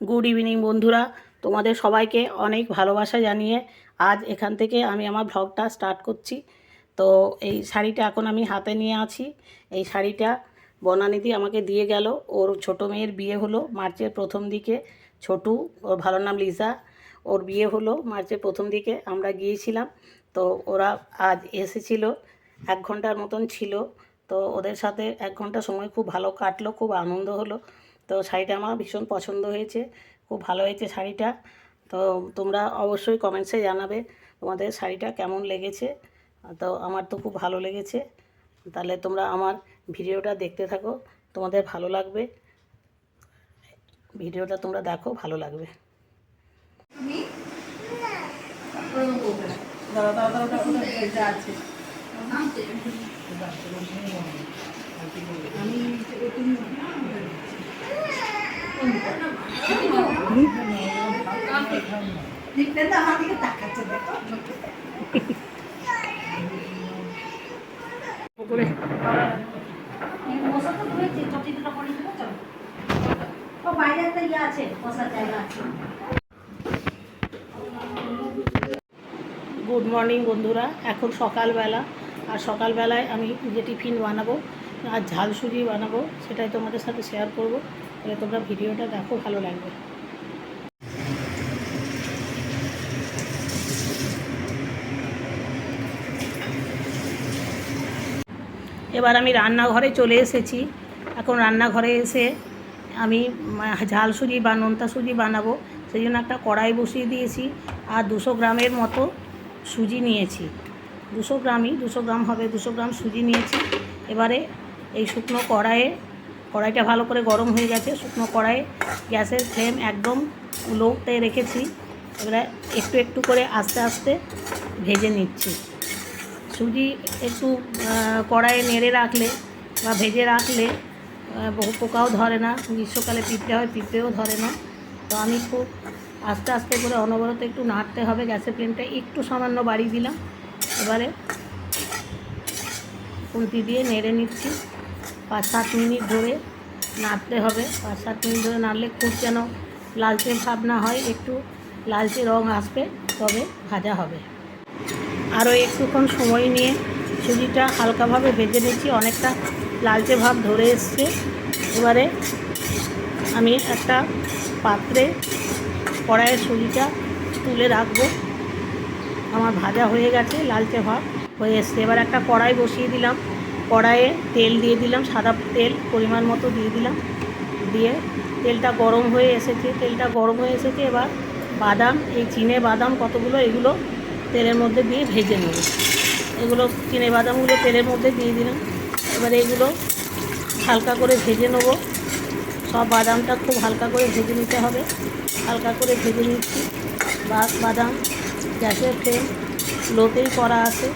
Good evening বন্ধুরা। তোমাদের সবাইকে অনেক ভালোবাসা জানিয়ে আজ এখান থেকে আমি আমার ভ্লগটা স্টার্ট করছি। তো এই শাড়িটা এখন আমি হাতে নিয়ে আছি। এই শাড়িটা বনানিদি আমাকে দিয়ে গেল। ওর ছোটো মেয়ের বিয়ে হলো মার্চের প্রথম দিকে। ছোটু, ওর ভালো নাম লিজা। ওর বিয়ে হলো মার্চের প্রথম দিকে। আমরা গিয়েছিলাম। তো ওরা আজ এসেছিল। এক ঘণ্টার মতন ছিল। তো ওদের সাথে এক ঘণ্টা সময় খুব ভালো কাটলো, খুব আনন্দ হলো। তো শাড়িটা আমার ভীষণ পছন্দ হয়েছে, খুব ভালো হয়েছে শাড়িটা। তো তোমরা অবশ্যই কমেন্টসে জানাবে তোমাদের শাড়িটা কেমন লেগেছে। তো আমার তো খুব ভালো লেগেছে। তাহলে তোমরা আমার ভিডিওটা দেখতে থাকো, তোমাদের ভালো লাগবে। ভিডিওটা তোমরা দেখো, ভালো লাগবে। দাঁড়া গুড মর্নিং বন্ধুরা। এখন সকালবেলা। আর সকালবেলায় আমি যে টিফিন বানাবো, আর ঝাল সুজি বানাবো, সেটাই তোমাদের সাথে শেয়ার করব। তাহলে তোমরা ভিডিওটা দেখো, ভালো লাগবে। এবার আমি রান্নাঘরে চলে এসেছি। এখন রান্নাঘরে এসে আমি ঝাল সুজি বা নোনতা সুজি বানাবো। সেই জন্য একটা কড়াই বসিয়ে দিয়েছি আর দুশো গ্রামের মতো সুজি নিয়েছি। দুশো গ্রামই, দুশো গ্রাম হবে, দুশো গ্রাম সুজি নিয়েছি। এবারে এই শুকনো কড়াইয়ে কড়াইটা ভালো করে গরম হয়ে গেছে, শুকনো কড়াইয়ে গ্যাসের ফ্লেম একদম লোতে রেখেছি। এবারে একটু একটু করে আস্তে আস্তে ভেজে নিচ্ছি। সুজি একটু কড়াইয়ে নেড়ে রাখলে বা ভেজে রাখলে বহু পোকাও ধরে না, গ্রীষ্মকালে পিঁপড়ে হয়, পিঁপড়েও ধরে না। তো আমি খুব আস্তে আস্তে করে অনবরত একটু নাড়তে হবে, গ্যাসের ফ্লেমটা একটু সামান্য বাড়িয়ে দিলাম। এবারে খুন্তি দিয়ে নেড়ে নিচ্ছি। পাঁচ সাত মিনিট ধরে নাড়তে হবে। পাঁচ সাত মিনিট ধরে নাড়লে খুব যেন লালচে ভাব না হয়, একটু লালচে রং আসবে, তবে ভাজা হবে। আরও একটুক্ষণ সময় নিয়ে সুজিটা হালকাভাবে ভেজে নিচ্ছি, অনেকটা লালচে ভাব ধরে এসছে। এবারে আমি একটা পাত্রে কড়াইয়ের সুজিটা তুলে রাখব। আমার ভাজা হয়ে গেছে, লালচে ভাব হয়ে এসছে। এবার একটা কড়াই বসিয়ে দিলাম। কড়াইয়ে তেল দিয়ে দিলাম, সাদা তেল পরিমাণ মতো দিয়ে দিলাম। দিয়ে তেলটা গরম হয়ে এসেছে। তেলটা গরম হয়ে এসেছে, এবার বাদাম, এই চিনে বাদাম কতগুলো, এগুলো তেলের মধ্যে দিয়ে ভেজে নেব। এগুলো চিনে বাদামগুলো তেলের মধ্যে দিয়ে দিলাম। এবার এগুলো হালকা করে ভেজে নেব। সব বাদামটা খুব হালকা করে ভেজে নিতে হবে। হালকা করে ভেজে নিচ্ছি। বা বাদাম, গ্যাসের ফ্লেম, লোতেই করা আছে।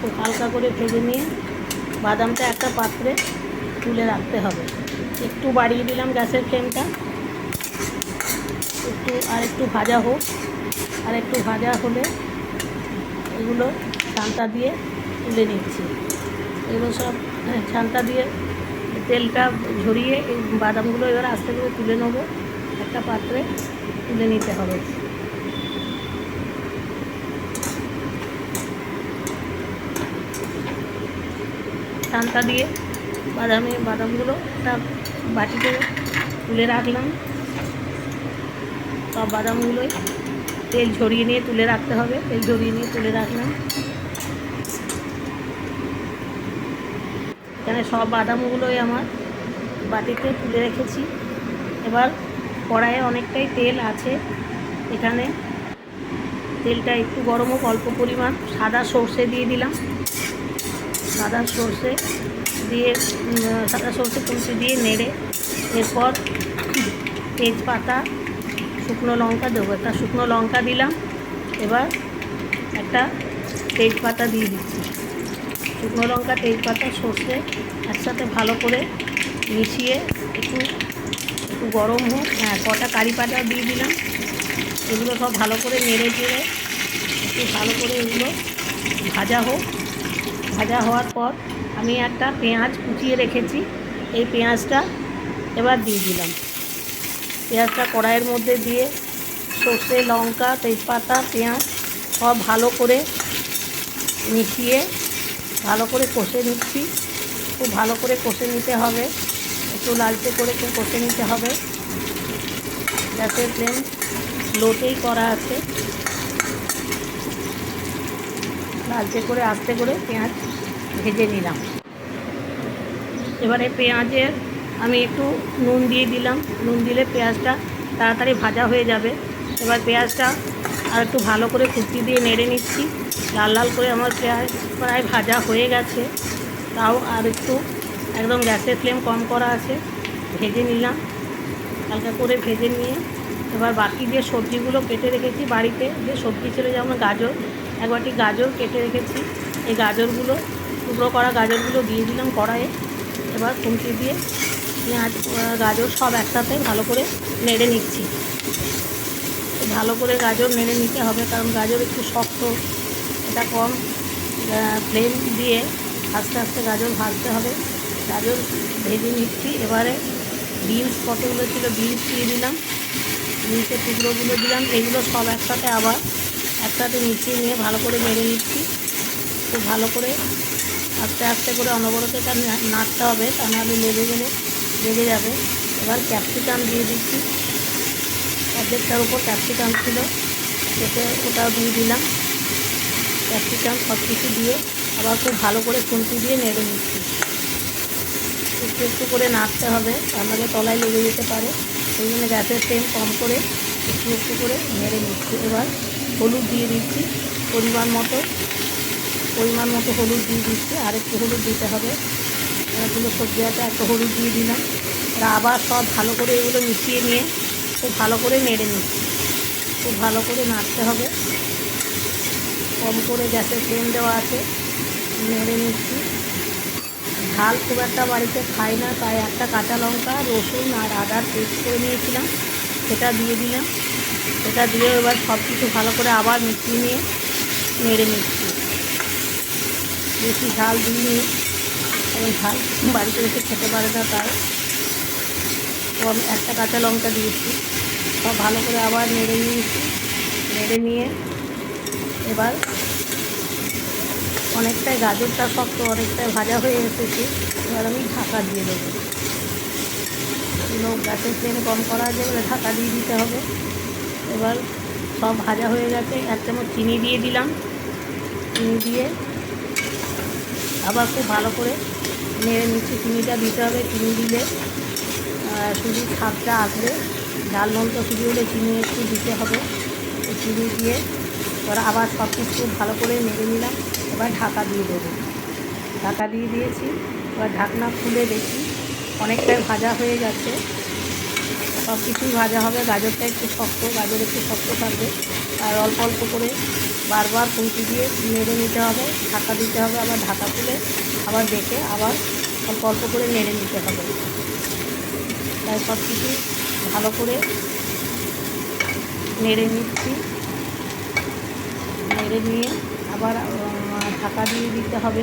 খুব হালকা করে ভেজে নিয়ে বাদামটা একটা পাত্রে তুলে রাখতে হবে। একটু বাড়িয়ে দিলাম গ্যাসের ফ্লেমটা। একটু আর একটু ভাজা হোক। আর একটু ভাজা হলে এগুলো ছানটা দিয়ে তুলে নিচ্ছি। এগুলো সব হ্যাঁ, ছানটা দিয়ে তেলটা ঝরিয়ে বাদামগুলো এবার আস্তে করে তুলে নেব। একটা পাত্রে তুলে নিতে হবে। ছানটা দিয়ে বাদামে, বাদামগুলো একটা বাটিতে তুলে রাখলাম। সব বাদামগুলোই তেল ঝরিয়ে নিয়ে তুলে রাখতে হবে। তেল ঝরিয়ে নিয়ে তুলে রাখলাম। এখানে সব বাদামগুলোই আমার বাটিতে তুলে রেখেছি। এবার কড়াইয়ে অনেকটাই তেল আছে। এখানে তেলটা একটু গরম হোক, অল্প পরিমাণ সাদা সর্ষে দিয়ে দিলাম। সাদা সর্ষে দিয়ে সাদা সর্ষে কুচি দিয়ে নেড়ে, এরপর তেজপাতা, শুকনো লঙ্কা দেবো। একটা শুকনো লঙ্কা দিলাম, এবার একটা তেজপাতা দিয়ে দিচ্ছি। শুকনো লঙ্কা, তেজপাতা, সর্ষে একসাথে ভালো করে মিশিয়ে একটু একটু গরম হোক। হ্যাঁ কটা কারি পাতা দিয়ে দিলাম। এগুলো সব ভালো করে নেড়ে চেড়ে একটু ভালো করে এগুলো ভাজা হোক। ভাজা হওয়ার পর আমি একটা পেঁয়াজ কুচিয়ে রেখেছি। এই পেঁয়াজটা এবার দিয়ে দিলাম। পেঁয়াজটা কড়াইয়ের মধ্যে দিয়ে সর্ষে, লঙ্কা, তেজপাতা, পেঁয়াজ সব ভালো করে মিশিয়ে ভালো করে কষে নিচ্ছি। খুব ভালো করে কষে নিতে হবে। একটু লালচে করে একটু কষে নিতে হবে। গ্যাসের ফ্লেম লোতেই করা আছে। লালচে করে আস্তে করে পেঁয়াজ ভেজে নিলাম। এবারে পেঁয়াজের আমি একটু নুন দিয়ে দিলাম। নুন দিলে পেঁয়াজটা তাড়াতাড়ি ভাজা হয়ে যাবে। এবার পেঁয়াজটা আর একটু ভালো করে কুচি দিয়ে নেড়ে নিচ্ছি। লাল লাল করে আমার পেঁয়াজ প্রায় ভাজা হয়ে গেছে। তাও আর একটু একদম গ্যাসের ফ্লেম কম করা আছে। ভেজে নিলাম। হালকা করে ভেজে নিয়ে এবার বাকি যে সবজিগুলো কেটে রেখেছি বাড়িতে, যে সবজি ছিল যেমন গাজর, এক বাটি গাজর কেটে রেখেছি। এই গাজরগুলো টুকরো করা গাজরগুলো দিয়ে দিলাম কড়াইয়ে। এবার খুন্তি দিয়ে পেঁয়াজ, গাজর সব একসাথে ভালো করে নেড়ে নিচ্ছি। ভালো করে গাজর নেড়ে নিতে হবে, কারণ গাজর একটু শক্ত, এটা কম ফ্লেম দিয়ে আস্তে আস্তে গাজর ভাজতে হবে। গাজর ভেজে নিচ্ছি, এবারে বিনস কতগুলো ছিল, বিনস দিয়ে দিলাম। বিনসের টুকরোগুলো দিলাম, এগুলো সব একসাথে আবার একসাথে মিশিয়ে নিয়ে ভালো করে নেড়ে নিচ্ছি। খুব ভালো করে আস্তে আস্তে করে অনবরত এটা নাড়তে হবে, তা নাহলে লেগে গেলে, লেগে যাবে। এবার ক্যাপসিকাম দিয়ে দিচ্ছি। অর্ধেকটার উপর ক্যাপসিকাম ছিল। সেটা ওটাও দিয়ে দিলাম। ক্যাপসিকাম সব কিছু দিয়ে আবার খুব ভালো করে খুন্তি দিয়ে নেড়ে নিচ্ছি। একটু একটু করে নাড়তে হবে আমাকে তলায় লেগে যেতে পারে। সেই জন্য গ্যাসের ফ্লেম কম করে একটু একটু করে নেড়ে নিচ্ছি। এবার হলুদ দিয়ে দিচ্ছি পরিমাণ মতো। পরিমাণ মতো হলুদ দিয়ে দিচ্ছি। আর একটু হলুদ দিতে হবে। অনেকগুলো সবজি আছে একটু হলুদ দিয়ে দিলাম। আবার সব ভালো করে এগুলো মিশিয়ে নিয়ে খুব ভালো করে নেড়ে নিচ্ছি। খুব ভালো করে নাড়তে হবে। কম করে গ্যাসের ফ্লেম দেওয়া আছে। নেড়ে নিচ্ছি। ঝাল খুব একটা বাড়িতে খাই না, তাই একটা কাঁচা লঙ্কা, রসুন আর আদার পেস্ট করে নিয়েছিলাম। সেটা দিয়ে দিলাম। সেটা দিয়ে এবার সব কিছু ভালো করে আবার মিশিয়ে নিয়ে নেড়ে নিচ্ছি। বেশি ঝাল দিইনি। এবং ঝাল বাড়িতে রেখে খেতে পারে না তাই। কম একটা কাঁচা লঙ্কা দিয়েছি। সব ভালো করে আবার নেড়ে নিয়েছি। নেড়ে নিয়ে এবার অনেকটাই গাজরটা শক্ত, অনেকটাই ভাজা হয়ে এসেছে। এবার আমি ঢাকা দিয়ে দেবো। এগুলো গ্যাসের ফ্লেম কম করা এবারে ঢাকা দিয়ে দিতে হবে। এবার সব ভাজা হয়ে গেছে। এক চামচ চিনি দিয়ে দিলাম। চিনি দিয়ে আবার খুব ভালো করে নেড়ে নিচ্ছি। চিনিটা দিতে হবে, চিনি দিলে সুজির ছাপটা আসবে। ডাল নোনতা সুজি হলে চিনি একটু দিতে হবে। চিনি দিয়ে এবার আবার সব কিছু ভালো করে নেড়ে নিলাম। এবার ঢাকা দিয়ে দেবো। ঢাকা দিয়ে দিয়েছি। এবার ঢাকনা খুলে দেখি। অনেকটাই ভাজা হয়ে গেছে। সব কিছুই ভাজা হবে। গাজরটা একটু শক্ত, গাজর একটু শক্ত থাকবে। আর অল্প অল্প করে বারবার খুঁটি দিয়ে নেড়ে নিতে হবে, ঢাকা দিতে হবে আবার ঢাকা খুলে আবার দেখে আবার অল্প অল্প করে নেড়ে নিতে হবে। তাই সব কিছু ভালো করে নেড়ে নিচ্ছি। নেড়ে নিয়ে আবার ঢাকা দিয়ে দিতে হবে।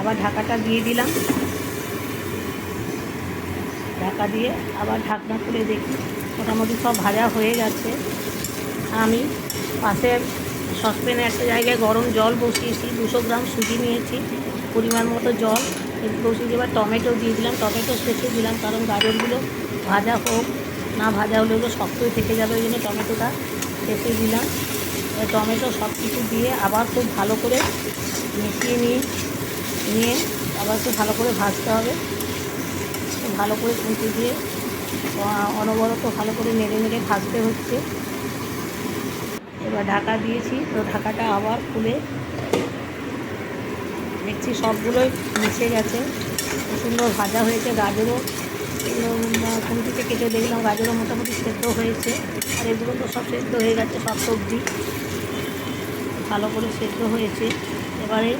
আবার ঢাকাটা দিয়ে দিলাম। ঢাকা দিয়ে আবার ঢাকনা খুলে দেখি। মোটামুটি সব ভাজা হয়ে গেছে। আমি পাশের সসপ্যানে একটা জায়গায় গরম জল বসিয়েছি, দুশো গ্রাম সুজি নিয়েছি, পরিমাণ মতো জল। বসিয়ে এবার টমেটো দিয়ে দিলাম, টমেটো শেষে দিলাম, কারণ গাজরগুলো ভাজা হোক, না ভাজা হলে ওগুলো শক্তই থেকে যাবে, ওই জন্য টমেটোটা শেষে দিলাম। টমেটো সব কিছু দিয়ে আবার খুব ভালো করে মিশিয়ে নিয়ে নিয়ে আবার খুব ভালো করে ভাজতে হবে। ভালো করে খুঁজে দিয়ে অনবরত ভালো করে নেড়ে নেড়ে ভাজতে হচ্ছে। এবার ঢাকা দিয়েছি। তো ঢাকাটা আবার খুলে দেখছি সবগুলোই মিশে গেছে। সুন্দর ভাজা হয়েছে গাজরও। খুঁটিতে কেটে দেখলাম, গাজরও মোটামুটি সেদ্ধ হয়েছে। আর এগুলো তো সব সেদ্ধ হয়ে গেছে, সব সবজি। ভালো করে সেদ্ধ হয়েছে। এবারে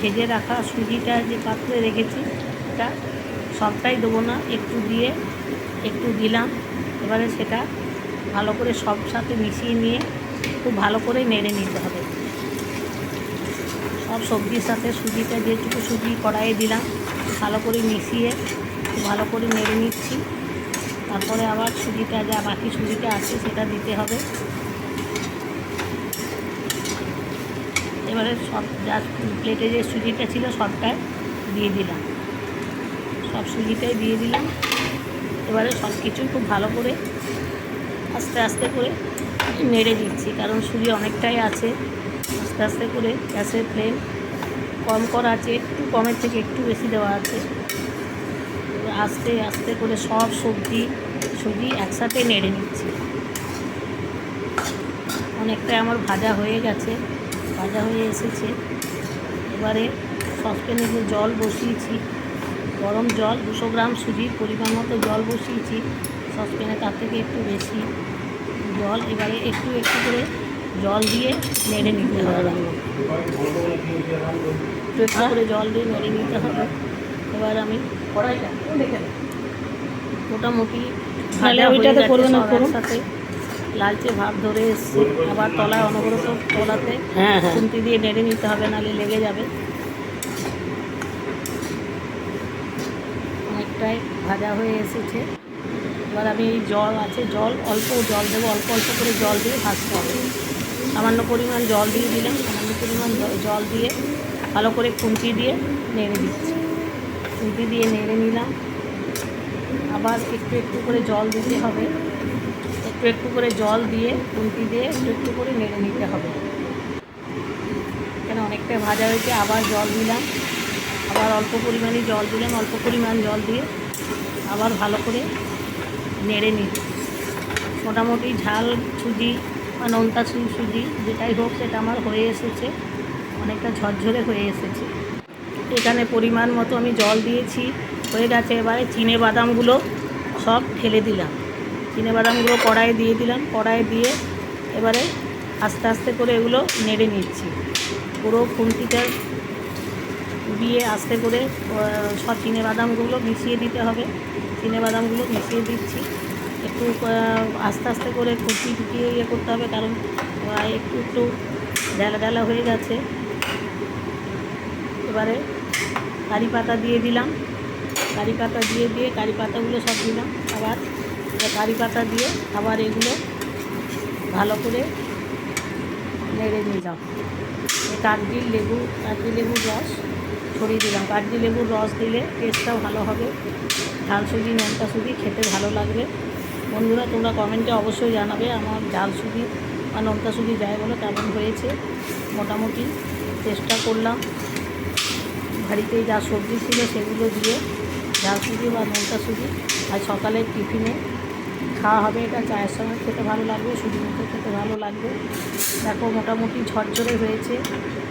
ভেজে রাখা সুজিটা যে পাত্রে রেখেছি ওটা সবটাই দেবো না, একটু দিয়ে একটু দিলাম। এবারে সেটা ভালো করে সব সাথে মিশিয়ে নিয়ে খুব ভালো করে নেড়ে নিতে হবে। সব সবজির সাথে সুজিটা যেটুকু সুজি কড়াইয়ে দিলাম, ভালো করে মিশিয়ে খুব ভালো করে নেড়ে নিচ্ছি। তারপরে আবার সুজিটা, যা বাকি সুজিটা আছে সেটা দিতে হবে। এবারে সব যা প্লেটে যে সুজিটা ছিল সবটাই দিয়ে দিলাম। সব সুজিটাই দিয়ে দিলাম। এবারে সব কিছু খুব ভালো করে আস্তে আস্তে করে নেড়ে দিচ্ছি, কারণ সুজি অনেকটাই আছে। আস্তে আস্তে করে গ্যাসের ফ্লেম কম করা আছে, একটু কমের থেকে একটু বেশি দেওয়া আছে। আস্তে আস্তে করে সব সবজি, সুজি একসাথে নেড়ে নিচ্ছি। অনেকটাই আমার ভাজা হয়ে গেছে, ভাজা হয়ে এসেছে। এবারে সসপ্যানে যে জল বসিয়েছি, গরম জল, দুশো গ্রাম সুজির পরিমাণ মতো জল বসিয়েছি। সসপ্যানে তার থেকে একটু বেশি জল এবারে একটু একটু করে জল দিয়ে নেড়ে নিতে হবে। একটু একটু করে জল দিয়ে নেড়ে নিতে হবে। এবার আমি কড়াইটা মোটামুটি লালচে ভাব ধরে এসছে। আবার তলায় অনবরত তলাতে হ্যাঁ হ্যাঁ। খুন্তি দিয়ে নেড়ে নিতে হবে নাহলে লেগে যাবে। অনেকটাই ভাজা হয়ে এসেছে। এবার আমি এই জল আছে, জল, অল্প জল দেবো, অল্প অল্প করে জল দিয়ে ভাজতে হবে। সামান্য পরিমাণ জল দিয়ে দিলাম, সামান্য পরিমাণ জল দিয়ে ভালো করে খুন্তি দিয়ে নেড়ে দিচ্ছি। খুন্তি দিয়ে নেড়ে নিলাম। আবার একটু একটু করে জল দিতে হবে। একটু একটু করে জল দিয়ে, খুন্তি দিয়ে একটু একটু করে নেড়ে নিতে হবে। এখানে অনেকটা ভাজা হয়েছে, আবার জল দিলাম। আবার অল্প পরিমাণে জল দিলাম, অল্প পরিমাণ জল দিয়ে আবার ভালো করে নেড়ে নিচ্ছি মোটামুটি ঝাল সুজি বা নোনতা সুজি যেটাই হোক সেটা আমার হয়ে এসেছে। অনেকটা ঝরঝরে হয়ে এসেছে। এখানে পরিমাণ মতো আমি জল দিয়েছি। হয়ে গেছে এবারে চিনে বাদামগুলো সব ঢেলে দিলাম। চিনে বাদামগুলো কড়াইয়ে দিয়ে দিলাম। কড়াইয়ে দিয়ে এবারে আস্তে আস্তে করে এগুলো নেড়ে নিচ্ছি। পুরো খুন্তিটা দিয়ে আস্তে করে সব চিনে বাদামগুলো মিশিয়ে দিতে হবে। চিনে বাদামগুলো মিশিয়ে দিচ্ছি। একটু আস্তে আস্তে করে খুঁটি ঢুকিয়ে ইয়ে করতে হবে কারণ একটু একটু ডেলা ডেলা হয়ে গেছে। এবারে কারি পাতা দিয়ে দিলাম। কারি পাতা দিয়ে দিয়ে কারি পাতাগুলো সব দিলাম। আবার কারি পাতা দিয়ে আবার এগুলো ভালো করে নেড়ে নিলাম। এই লেবু কাগজি লেবুর রস। ছড়িয়ে দিলাম। কাগজি লেবুর রস দিলে টেস্টটাও ভালো হবে। ঝাল সুজি, নোনতা সুজি খেতে ভালো লাগবে। বন্ধুরা, তোমরা কমেন্টে অবশ্যই জানাবে আমার ঝাল সুজি বা নোনতা সুজি যায় বলে কেমন হয়েছে। মোটামুটি চেষ্টা করলাম। বাড়িতে যা সবজি ছিল সেগুলো দিয়ে ঝাল সুজি বা নোনতা সুজি আর সকালের টিফিনে খাওয়া হবে। এটা চায়ের সঙ্গে খেতে ভালো লাগবে, সুজি মুখে খেতে ভালো লাগবে। দেখো, মোটামুটি ঝরঝরে হয়েছে,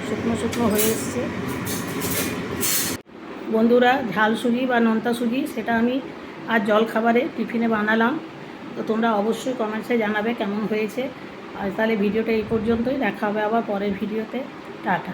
শুকনো শুকনো হয়ে এসছে। বন্ধুরা, ঝাল সুজি বা নোনতা সুজি, সেটা আমি আর জল খাবারে টিফিনে বানালাম। তো তোমরা অবশ্যই কমেন্টসে জানাবে কেমন হয়েছে। আর তাহলে ভিডিওটা এই পর্যন্তই, দেখা হবে আবার পরের ভিডিওতে। টাটা।